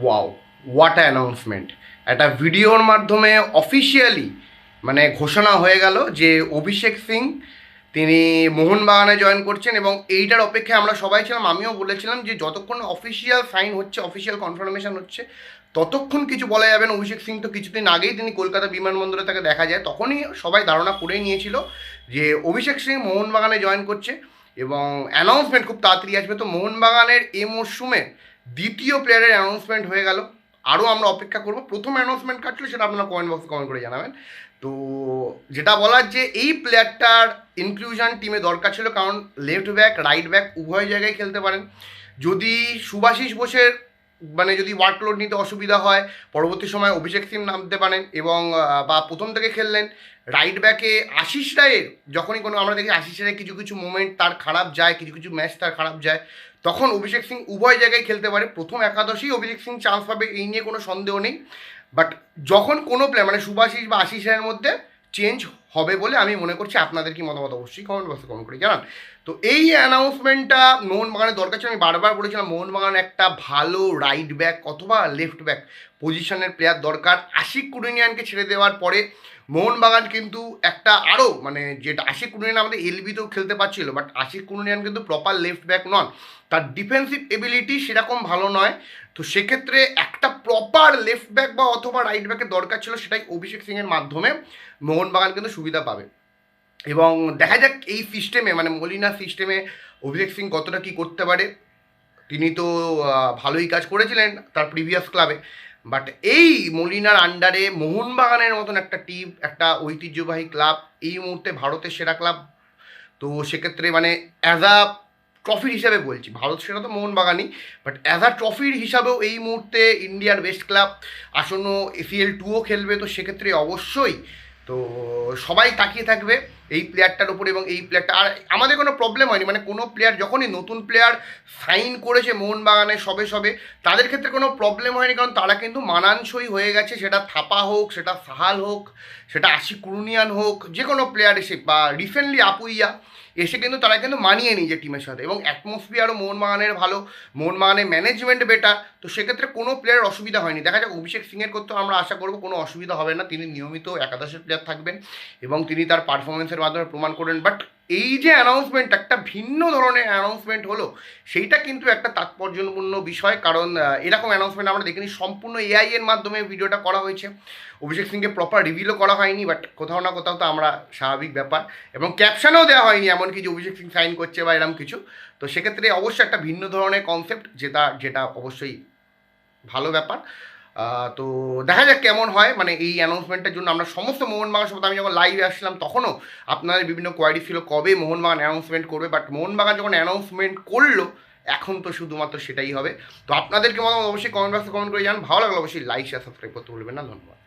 Wow what announcement একটা ভিডিওর মাধ্যমে অফিসিয়ালি মানে ঘোষণা হয়ে গেল যে অভিষেক সিং, তিনি মোহনবাগানে জয়েন করছেন এবং এইটার অপেক্ষায় আমরা সবাই ছিলাম, আমিও বলেছিলাম যে যতক্ষণ অফিসিয়াল সাইন হচ্ছে অফিসিয়াল কনফার্মেশন হচ্ছে, ততক্ষণ কিছু বলা যাবে না। অভিষেক সিং তো কিছুদিন আগেই তিনি কলকাতা বিমানবন্দরে তাকে দেখা যায়, তখনই সবাই ধারণা করেই নিয়েছিল যে অভিষেক সিং মোহনবাগানে জয়েন করছে এবং অ্যানাউন্সমেন্ট খুব তাড়াতাড়ি আসবে। তো মোহনবাগানের এই মরশুমে দ্বিতীয় প্লেয়ারের অ্যানাউন্সমেন্ট হয়ে গেল। আরও আমরা অপেক্ষা করব। প্রথম অ্যানাউন্সমেন্ট কাটলে সেটা আপনারা কমেন্ট বক্সে কমেন্ট করে জানাবেন। তো যেটা বলার যে এই প্লেয়ারটার ইনক্লুশন টিমে দরকার ছিল, কারণ লেফট ব্যাক রাইট ব্যাক উভয় জায়গায় খেলতে পারেন। যদি সুভাষিস বোসের মানে যদি ওয়ার্কলোড নিতে অসুবিধা হয়, পরবর্তী সময় অভিষেক সিং নামতে পারেন এবং বা প্রথম থেকে খেললেন রাইট ব্যাকে আশিস রায়ের যখনই কোনো আমরা দেখি আশিস রায়ের কিছু কিছু মোমেন্ট তার খারাপ যায়, কিছু কিছু ম্যাচ তার খারাপ যায়, তখন অভিষেক সিং উভয় জায়গায় খেলতে পারে। প্রথম একাদশেই অভিষেক সিং চান্স পাবে এই নিয়ে কোনো সন্দেহ নেই। বাট যখন কোনো প্লেয়ার মানে সুভাষিস বা আশিস রায়ের মধ্যে চেঞ্জ হবে বলে আমি মনে করছি, আপনাদের কি মতামত? অবশ্যই কমেন্ট বক্সে কমেন্ট করে জানান। তো এই অ্যানাউন্সমেন্টটা মোহনবাগানের দরকার ছিল। আমি বারবার বলেছিলাম, মোহনবাগান একটা ভালো রাইট ব্যাক অথবা লেফট ব্যাক পজিশনের প্লেয়ার দরকার। আশিক কুরুনিয়ানকে ছেড়ে দেওয়ার পরে মোহনবাগান কিন্তু একটা আরও মানে যেটা আশিক কুরিনিয়ান আমাদের এলবিতেও খেলতে পারছিল বাট আশিক কুরিনিয়ান কিন্তু প্রপার লেফট ব্যাক নন। তার ডিফেন্সিভ এবিলিটি সেরকম ভালো নয়। তো সেক্ষেত্রে একটা প্রপার লেফট ব্যাক বা অথবা রাইট ব্যাকের দরকার ছিল সেটাই অভিষেক সিংয়ের মাধ্যমে মোহনবাগান কিন্তু সুবিধা পাবে। এবং দেখা যাক এই সিস্টেমে মানে মলিনা সিস্টেমে অভিষেক সিং কতটা কী করতে পারে। তিনি তো ভালোই কাজ করেছিলেন তার প্রিভিয়াস ক্লাবে বাট এই মলিনার আন্ডারে মোহনবাগানের মতন একটা টিম একটা ঐতিহ্যবাহী ক্লাব এই মুহূর্তে ভারতের সেরা ক্লাব তো সেক্ষেত্রে মানে অ্যাজ আ ট্রফির হিসাবে বলছি, ভারত সেটা তো মোহনবাগানই। বাট অ্যাজ আ ট্রফির হিসাবেও এই মুহূর্তে ইন্ডিয়ার বেস্ট ক্লাব আসন্ন এসিএল টুও খেলবে। তো সেক্ষেত্রে অবশ্যই তো সবাই তাকিয়ে থাকবে এই প্লেয়ারটার উপর এবং এই প্লেয়ারটা আর আমাদের কোনো প্রবলেম হয়নি মানে কোনো প্লেয়ার যখনই নতুন প্লেয়ার সাইন করেছে মোহনবাগানে সবে সবে, তাদের ক্ষেত্রে কোনো প্রবলেম হয়নি, কারণ তারা কিন্তু মানানসই হয়ে গেছে। সেটা থাপা হোক, সেটা সাহাল হোক, সেটা আশি কুরুনিয়ান হোক, যে কোনো প্লেয়ার এসে বা রিসেন্টলি আপুইয়া এসে কিন্তু তারা কিন্তু মানিয়ে নিয়েছে টিমের সাথে। এবং অ্যাটমসফিয়ারও মোহনবাগানের ভালো, মোহনবাগানের ম্যানেজমেন্ট বেটার তো সেক্ষেত্রে কোনো প্লেয়ার অসুবিধা হয়নি। দেখা যাক, অভিষেক সিংয়ের করতেও আমরা আশা করব কোনো অসুবিধা হবে না। তিনি নিয়মিত একাদশের প্লেয়ার থাকবেন এবং তিনি তার পারফরমেন্সের মাধ্যমে প্রমাণ করেন বাট এই যে অ্যানাউন্সমেন্ট একটা ভিন্ন ধরনের অ্যানাউন্সমেন্ট হলো, সেইটা কিন্তু একটা তাৎপর্যপূর্ণ বিষয়। কারণ এরকম অ্যানাউন্সমেন্ট আমরা দেখিনি। সম্পূর্ণ এআই এর মাধ্যমে ভিডিওটা করা হয়েছে। অভিষেক সিংকে প্রপার রিভিলও করা হয়নি বাট কোথাও না কোথাও তো আমরা স্বাভাবিক ব্যাপার। এবং ক্যাপশনও দেওয়া হয়নি, এমনকি যে অভিষেক সিং সাইন করছে বা এরকম কিছু। তো সেক্ষেত্রে অবশ্যই একটা ভিন্ন ধরনের কনসেপ্ট যেটা যেটা অবশ্যই ভালো ব্যাপার। তো দেখা যাক কেমন হয়। মানে এই অ্যানাউন্সমেন্টের জন্য আমরা সমস্ত মোহনবাগান সাথে আমি যখন লাইভে আসছিলাম তখনও আপনাদের বিভিন্ন কোয়ারি ছিল কবে মোহনবাগান অ্যানাউন্সমেন্ট করবে। বাট মোহনবাগান যখন অ্যানাউন্সমেন্ট করল, এখন তো শুধুমাত্র সেটাই হবে। তো আপনাদেরকে মতামত অবশ্যই কমেন্ট বক্সে কমেন্ট করে জান ভালো লাগল অবশ্যই লাইক শেয়ার সাবস্ক্রাইব করতে ভুলবেন না। ধন্যবাদ।